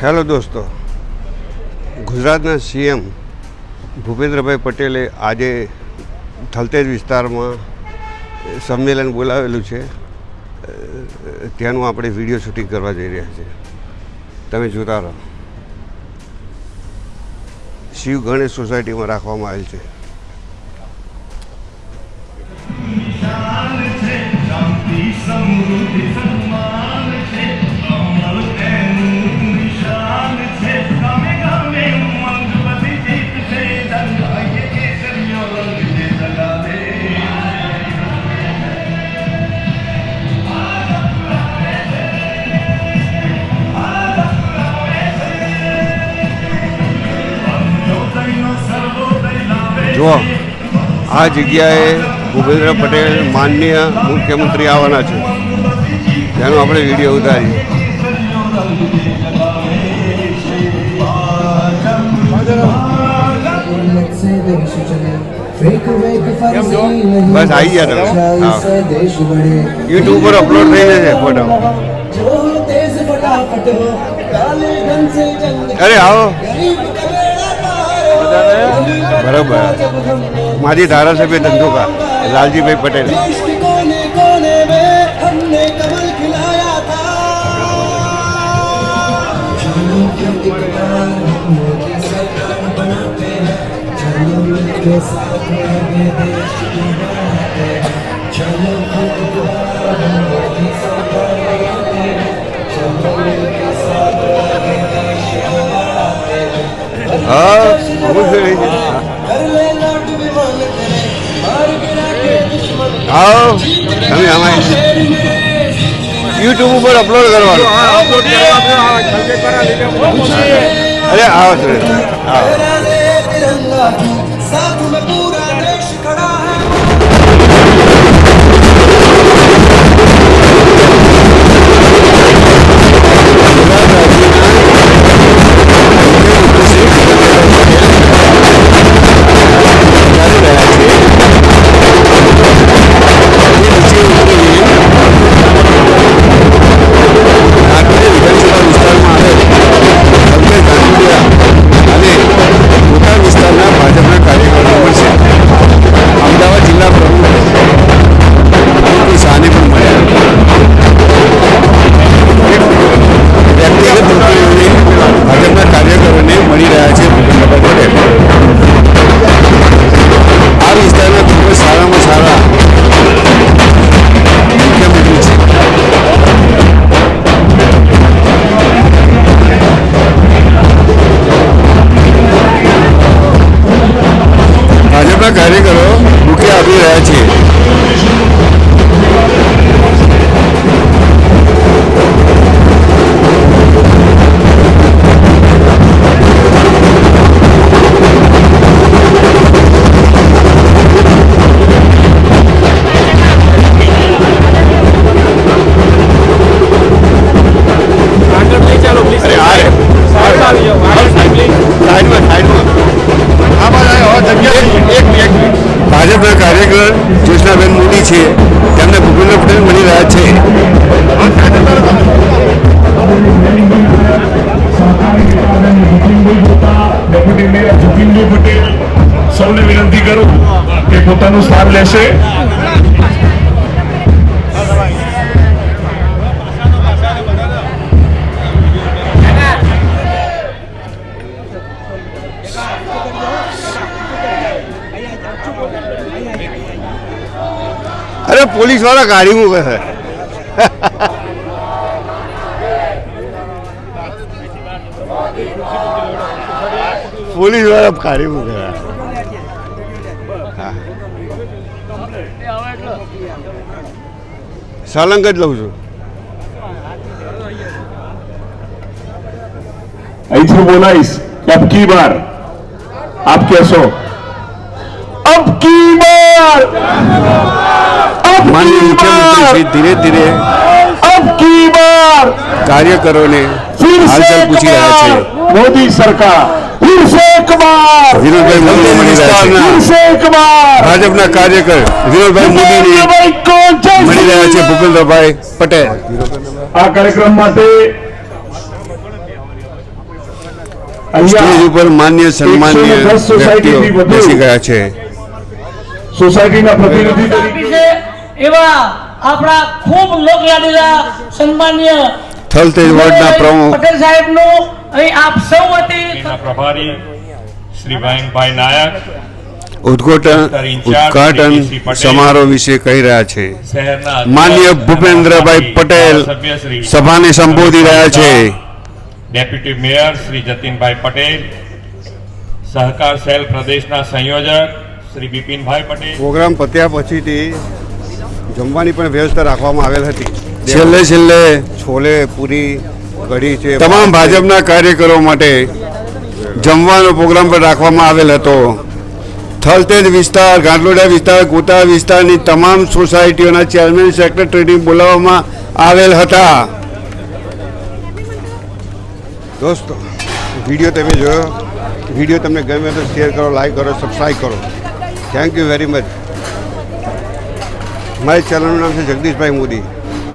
Hello દોસ્તો. ગુજરાતના CM Bhupendrabhai પટેલે આજે થલતેજ વિસ્તારમાં સંમેલન બોલાવેલું છે. ત્યાંનું આપણે વીડિયો શૂટિંગ કરવા જઈ રહ્યા છીએ તમે જોતા રહો. શિવ ગણેશ સોસાયટીમાં રાખવામાં આવેલ છે. જુઓ, આ જગ્યાએ ભૂપેન્દ્ર પટેલ માનનીય મુખ્યમંત્રી આવવાના છે. તેનો આપણે વીડિયો ઉતારીએ. બસ આવી ગયા યુટ્યુબ પર અપલોડ અરે આવો. બરાબર માજી ધારાસભ્ય ધંધુકા લાલજીભાઈ પટેલ देश के कोने તમે અમારે યુટ્યુબ ઉપર અપલોડ કરવાનું. અરે આવો સુરેશ આવો. રહ્યા છે. સૌને વિનંતી કરું કે પોતાનું સ્થાન લેશે. અરે પોલીસ વાળા ગાડી મૂકે છે પોલીસ વાળા ગાડી મૂકે છે હા. સાલંગ જ લઉં છું અહીંથી બોલાઈશ કે અબ કી બાર આપ કહેશો અબ કી બાર અબ માનનીય પછી ધીરે ધીરે કાર્યકરોને હાલચાલ પૂછી રહ્યા છે. મોદી સરકાર. ભાજપના કાર્યકર વિનોદભાઈ મોદી મળી રહ્યા છે ભૂપેન્દ્રભાઈ પટેલ. આ કાર્યક્રમ માટે સ્ટેજ ઉપર માન્ય સન્માનીય વ્યક્તિઓ બેસી ગયા છે. સોસાયટીના પ્રતિનિધિ તરીકે એવા આપણા ખૂબ લોકલાડીલા સન્માન્ય થલતેજ વોર્ડના પ્રમુખ પટેલ સાહેબનું અહીં આપ સૌ વતી પ્રભારી શ્રી ભાઈ નાયક ઉદ્ઘાટન ઉદઘાટન સમારોહ વિશે કહી રહ્યા છે. માન્ય ભૂપેન્દ્રભાઈ પટેલ સભાને સંબોધી રહ્યા છે. ડેપ્યુટી મેયર શ્રી જતીનભાઈ પટેલ સહકાર સેલ પ્રદેશના સંયોજક શ્રી બિપિનભાઈ પટેલ. પ્રોગ્રામ પત્યા પછીથી જમવાની પણ વ્યવસ્થા રાખવામાં આવેલ હતી. છેલ્લે છેલ્લે છોલે પૂરી કઢી છે તમામ ભાજપના કાર્યકરો માટે જમવાનો પ્રોગ્રામ પણ રાખવામાં આવેલ હતો. થલતેજ વિસ્તાર ગાંટલોડા વિસ્તાર ગોતા વિસ્તારની તમામ સોસાયટીઓના ચેરમેન સેક્રેટરીની બોલાવવામાં આવેલ હતા. દોસ્તો વીડિયો તમે જોયો. વીડિયો તમને ગમે તો શેર કરો લાઈક કરો સબસ્ક્રાઈબ કરો. થેન્ક યુ વેરી મચ મારી ચેનલનું નામ છે જગદીશભાઈ મોદી.